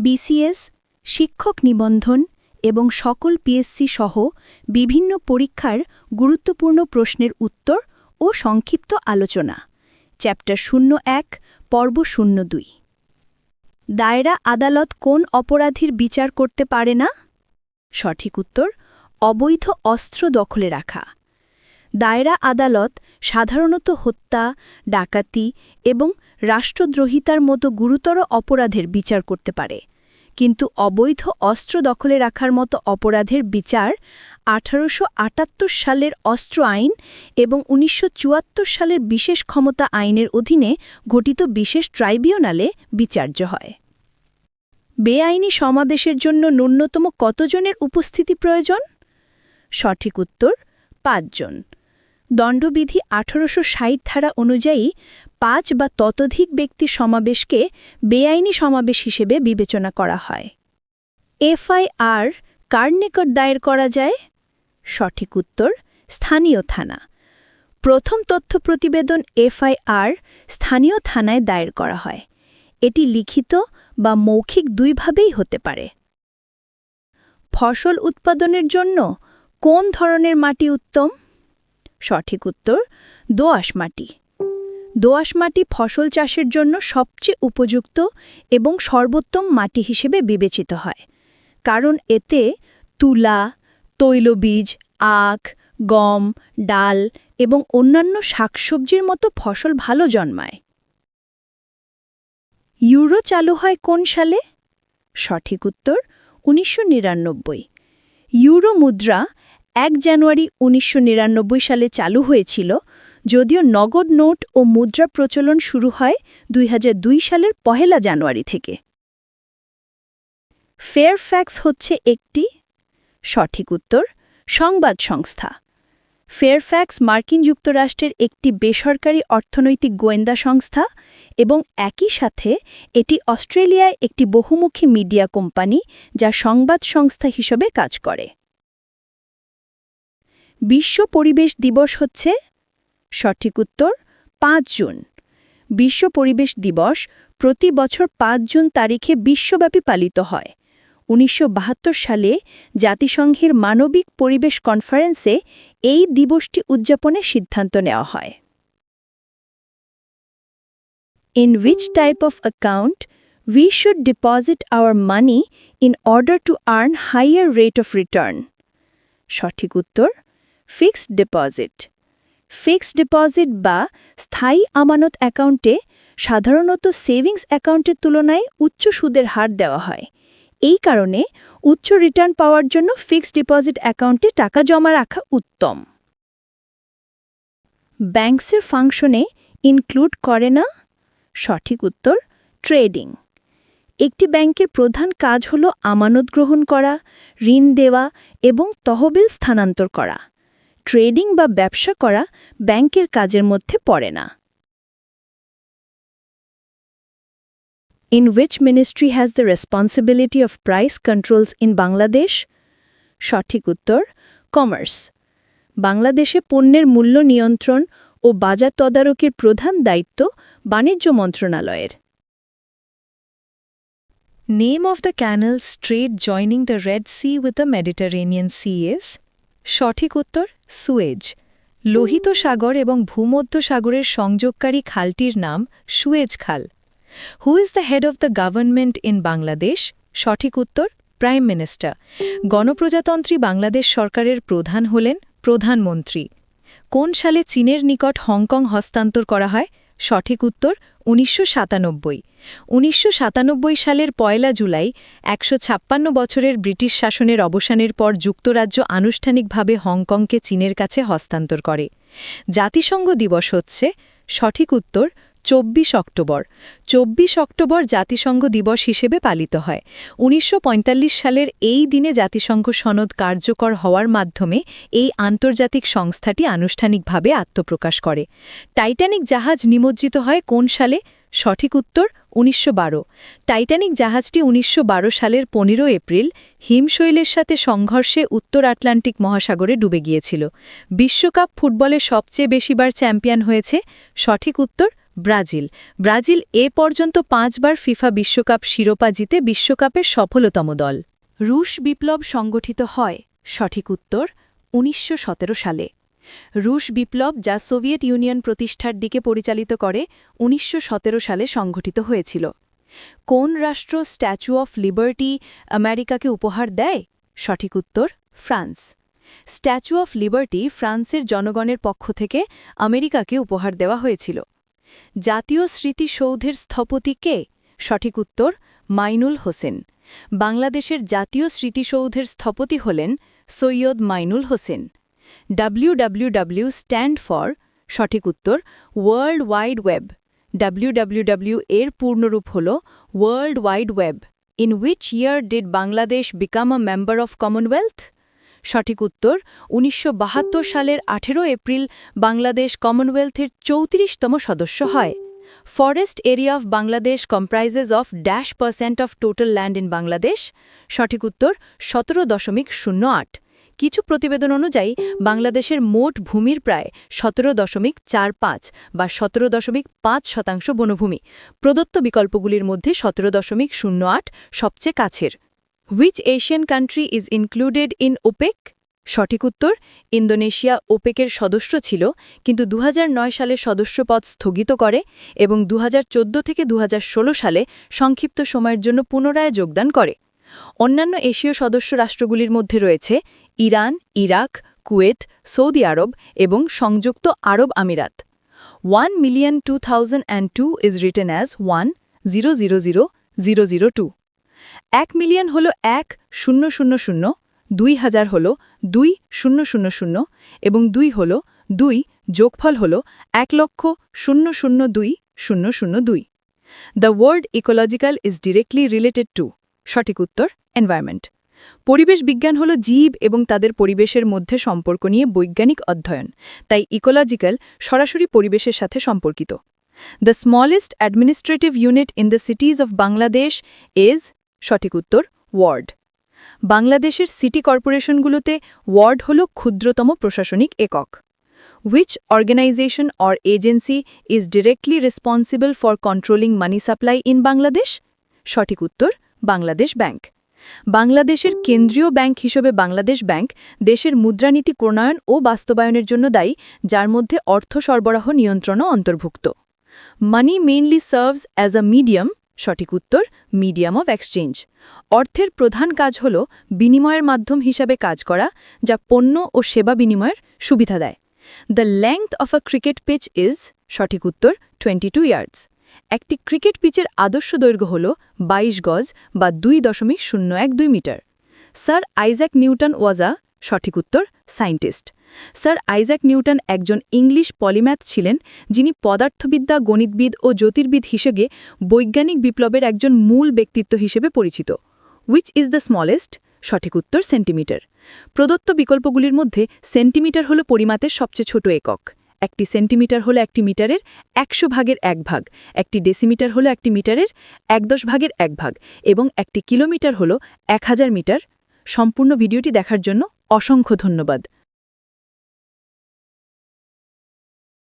BCS শিক্ষক নিবন্ধন এবং সকল পিএসসি সহ বিভিন্ন পরীক্ষার গুরুত্বপূর্ণ প্রশ্নের উত্তর ও সংক্ষিপ্ত আলোচনা। চ্যাপ্টার শূন্য এক, পর্ব শূন্য দুই। দায়রা আদালত কোন অপরাধীর বিচার করতে পারে না? সঠিক উত্তর, অবৈধ অস্ত্র দখলে রাখা। দায়রা আদালত সাধারণত হত্যা, ডাকাতি এবং রাষ্ট্রদ্রোহিতার মতো গুরুতর অপরাধের বিচার করতে পারে। কিন্তু অবৈধ অস্ত্র দখলে রাখার মতো অপরাধের বিচার আঠারোশো আটাত্তর সালের অস্ত্র আইন এবং উনিশশো চুয়াত্তর সালের বিশেষ ক্ষমতা আইনের অধীনে গঠিত বিশেষ ট্রাইব্যুনালে বিচার্য হয়। বেআইনি সমাবেশের জন্য ন্যূনতম কতজনের উপস্থিতি প্রয়োজন? সঠিক উত্তর, পাঁচজন। দণ্ডবিধি আঠারোশো ষাট ধারা অনুযায়ী পাঁচ বা ততোধিক ব্যক্তি সমাবেশকে বেআইনি সমাবেশ হিসেবে বিবেচনা করা হয়। এফআইআর কার নিকট দায়ের করা যায়? সঠিক উত্তর, স্থানীয় থানা। প্রথম তথ্য প্রতিবেদন এফআইআর স্থানীয় থানায় দায়ের করা হয়। এটি লিখিত বা মৌখিক দুইভাবেই হতে পারে। ফসল উৎপাদনের জন্য কোন ধরনের মাটি উত্তম? সঠিক উত্তর, দোআঁশ মাটি। দোআঁশ মাটি ফসল চাষের জন্য সবচেয়ে উপযুক্ত এবং সর্বোত্তম মাটি হিসেবে বিবেচিত হয়। কারণ এতে তুলা, তৈলবীজ, আখ, গম, ডাল এবং অন্যান্য শাকসবজির মতো ফসল ভালো জন্মায়। ইউরো চালু হয় কোন সালে? সঠিক উত্তর উনিশশো নিরানব্বই। ইউরো মুদ্রা এক জানুয়ারি উনিশশো নিরানব্বই সালে চালু হয়েছিল যদিও নগদ নোট ও মুদ্রা প্রচলন শুরু হয় দুই হাজার দুই সালের পহেলা জানুয়ারি থেকে। ফেয়ারফ্যাক্স হচ্ছে একটি সঠিক উত্তর, সংবাদ সংস্থা। ফেয়ারফ্যাক্স মার্কিন যুক্তরাষ্ট্রের একটি বেসরকারি অর্থনৈতিক গোয়েন্দা সংস্থা এবং একই সাথে এটি অস্ট্রেলিয়ায় একটি বহুমুখী মিডিয়া কোম্পানি যা সংবাদ সংস্থা হিসেবে কাজ করে। বিশ্ব পরিবেশ দিবস হচ্ছে সঠিক উত্তর, পাঁচ জুন। বিশ্ব পরিবেশ দিবস প্রতি বছর পাঁচ জুন তারিখে বিশ্বব্যাপী পালিত হয়। উনিশশো বাহাত্তর সালে জাতিসংঘের মানবিক পরিবেশ কনফারেন্সে এই দিবসটি উদযাপনের সিদ্ধান্ত নেওয়া হয়। In which type of account we should deposit our money in order to earn higher rate of return? সঠিক উত্তর ফিক্সড ডিপোজিট ফিক্সড ডিপোজিট বা স্থায়ী আমানত অ্যাকাউন্টে সাধারণত সেভিংস অ্যাকাউন্টের তুলনায় উচ্চ সুদের হার দেওয়া হয়। এই কারণে উচ্চ রিটার্ন পাওয়ার জন্য ফিক্সড ডিপোজিট অ্যাকাউন্টে টাকা জমা রাখা উত্তম। ব্যাংকসের ফাংশনে ইনক্লুড করে না? সঠিক উত্তর, ট্রেডিং। একটি ব্যাংকের প্রধান কাজ হল আমানত গ্রহণ করা, ঋণ দেওয়া এবং তহবিল স্থানান্তর করা। ট্রেডিং বা ব্যবসা করা ব্যাংকের কাজের মধ্যে পড়ে না। In which ministry has the responsibility of price controls in Bangladesh সঠিক উত্তর কমার্স বাংলাদেশে পণ্যের মূল্য নিয়ন্ত্রণ ও বাজার তদারকির প্রধান দায়িত্ব বাণিজ্য মন্ত্রণালয়ের। Name of the canals strait joining the Red Sea with the Mediterranean Sea is সঠিক উত্তর, সুয়েজ। লোহিত সাগর এবং ভূমধ্য সাগরের সংযোগকারী খালটির নাম সুয়েজ খাল। Who is the head of the government in Bangladesh সঠিক উত্তর প্রাইম মিনিস্টার গণপ্রজাতন্ত্রী বাংলাদেশ সরকারের প্রধান হলেন প্রধানমন্ত্রী। কোন সালে চীনের নিকট হংকং হস্তান্তর করা হয়? সঠিক উত্তর উনিশশো সাতানব্বই। উনিশশো সালের পয়লা জুলাই একশো ছাপ্পান্ন বছরের ব্রিটিশ শাসনের অবসানের পর যুক্তরাজ্য আনুষ্ঠানিকভাবে হংকংকে চীনের কাছে হস্তান্তর করে। জাতিসংঘ দিবস হচ্ছে, সঠিক উত্তর চব্বিশ অক্টোবর। চব্বিশ অক্টোবর জাতিসংঘ দিবস হিসেবে পালিত হয়। উনিশশো পঁয়তাল্লিশ সালের এই দিনে জাতিসংঘ সনদ কার্যকর হওয়ার মাধ্যমে এই আন্তর্জাতিক সংস্থাটি আনুষ্ঠানিকভাবে আত্মপ্রকাশ করে। টাইটানিক জাহাজ নিমজ্জিত হয় কোন সালে? সঠিক উত্তর, উনিশশো বারো। টাইটানিক জাহাজটি উনিশশো বারো সালের পনেরো এপ্রিল হিমশৈলের সাথে সংঘর্ষে উত্তর আটলান্টিক মহাসাগরে ডুবে গিয়েছিল। বিশ্বকাপ ফুটবলে সবচেয়ে বেশিবার চ্যাম্পিয়ন হয়েছে সঠিক উত্তর ব্রাজিল। ব্রাজিল এ পর্যন্ত পাঁচবার ফিফা বিশ্বকাপ শিরোপা জিতে বিশ্বকাপের সফলতম দল। রুশ বিপ্লব সংগঠিত হয়, সঠিক উত্তর, উনিশশো সতেরো সালে। রুশ বিপ্লব যা সোভিয়েত ইউনিয়ন প্রতিষ্ঠার দিকে পরিচালিত করে, উনিশশো সতেরো সালে সংঘটিত হয়েছিল। কোন রাষ্ট্র স্ট্যাচু অফ লিবার্টি আমেরিকাকে উপহার দেয়? সঠিক উত্তর, ফ্রান্স। স্ট্যাচু অফ লিবার্টি ফ্রান্সের জনগণের পক্ষ থেকে আমেরিকাকে উপহার দেওয়া হয়েছিল। জাতীয় স্মৃতিসৌধের স্থপতি কে? সঠিক উত্তর, মাইনুল হোসেন। বাংলাদেশের জাতীয় স্মৃতিসৌধের স্থপতি হলেন Syed Mainul Hossain. WWW stand for, সঠিক উত্তর, ওয়ার্ল্ড ওয়াইড ওয়েব। ডাব্লিউডাব্লিউডাব্লিউ এর পূর্ণরূপ হল world wide web, in which year did Bangladesh become a member of Commonwealth? সঠিক উত্তর, উনিশশো বাহাত্তর সালের আঠেরো এপ্রিল বাংলাদেশ কমনওয়েলথের চৌত্রিশতম সদস্য হয়। Forest area of Bangladesh comprises of dash percent of total land in Bangladesh. সঠিক উত্তর, সতেরো দশমিক শূন্য আট। কিছু প্রতিবেদন অনুযায়ী, বাংলাদেশের মোট ভূমির প্রায় সতেরো দশমিক চার পাঁচ বা সতেরো দশমিক পাঁচ শতাংশ বনভূমি। প্রদত্ত বিকল্পগুলির মধ্যে সতেরো দশমিক শূন্য আট সবচেয়ে কাছের। Which Asian country is included in OPEC সঠিক উত্তর, ইন্দোনেশিয়া ওপেকের সদস্য ছিল, কিন্তু দু হাজার নয় সালে সদস্যপদ স্থগিত করে এবং দু হাজার চোদ্দ থেকে দু হাজার ষোলো সালে সংক্ষিপ্ত সময়ের জন্য পুনরায় যোগদান করে। অন্যান্য এশীয় সদস্য রাষ্ট্রগুলির মধ্যে রয়েছে ইরান, ইরাক, কুয়েত, সৌদি আরব এবং সংযুক্ত আরব আমিরাত। One million two thousand and two is written as one zero zero zero zero zero two. এক মিলিয়ন হল এক শূন্য শূন্য শূন্য, দুই হাজার হল দুই শূন্য শূন্য শূন্য এবং দুই হল দুই যোগফল হল এক লক্ষ শূন্য শূন্য দুই শূন্য শূন্য দুই। The word ecological is directly related to সঠিক উত্তর এনভায়রনমেন্ট পরিবেশ বিজ্ঞান হল জীব এবং তাদের পরিবেশের মধ্যে সম্পর্ক নিয়ে বৈজ্ঞানিক অধ্যয়ন, তাই ইকোলজিক্যাল সরাসরি পরিবেশের সাথে সম্পর্কিত। The smallest administrative unit in the cities of Bangladesh is সঠিক উত্তর, ওয়ার্ড। বাংলাদেশের সিটি কর্পোরেশনগুলোতে ওয়ার্ড হল ক্ষুদ্রতম প্রশাসনিক একক। Which organization or agency is directly responsible for controlling money supply in Bangladesh? সঠিক উত্তর, বাংলাদেশ ব্যাংক। বাংলাদেশের কেন্দ্রীয় ব্যাংক হিসেবে বাংলাদেশ ব্যাংক দেশের মুদ্রানীতি প্রণয়ন ও বাস্তবায়নের জন্য দায়ী, যার মধ্যে অর্থ সরবরাহ নিয়ন্ত্রণও অন্তর্ভুক্ত। Money mainly serves as a medium সঠিক উত্তর মিডিয়াম অফ এক্সচেঞ্জ। অর্থের প্রধান কাজ হল বিনিময়ের মাধ্যম হিসাবে কাজ করা, যা পণ্য ও সেবা বিনিময়ের সুবিধা দেয়। The length of a cricket pitch is সঠিক উত্তর টোয়েন্টি টু ইয়ার্ডস একটি ক্রিকেট পিচের আদর্শ দৈর্ঘ্য হল ২২ গজ বা দুই দশমিক শূন্য এক দুই মিটার। স্যার আইজ্যাক নিউটন ওয়াজ সঠিক উত্তর, সায়েন্টিস্ট। স্যার আইজ্যাক নিউটন একজন ইংলিশ পলিম্যাথ ছিলেন, যিনি পদার্থবিদ্যা, গণিতবিদ ও জ্যোতির্বিদ হিসেবে বৈজ্ঞানিক বিপ্লবের একজন মূল ব্যক্তিত্ব হিসেবে পরিচিত। উইচ ইজ দ্য স্মলেস্ট সঠিক উত্তর, সেন্টিমিটার। প্রদত্ত বিকল্পগুলির মধ্যে সেন্টিমিটার হল পরিমাপের সবচেয়ে ছোট একক। একটি সেন্টিমিটার হলো একটি মিটারের একশো ভাগের এক ভাগ, একটি ডেসিমিটার হলো একটি মিটারের এক দশ ভাগের এক ভাগ এবং একটি কিলোমিটার হলো এক হাজার মিটার। সম্পূর্ণ ভিডিওটি দেখার জন্য অসংখ্য ধন্যবাদ।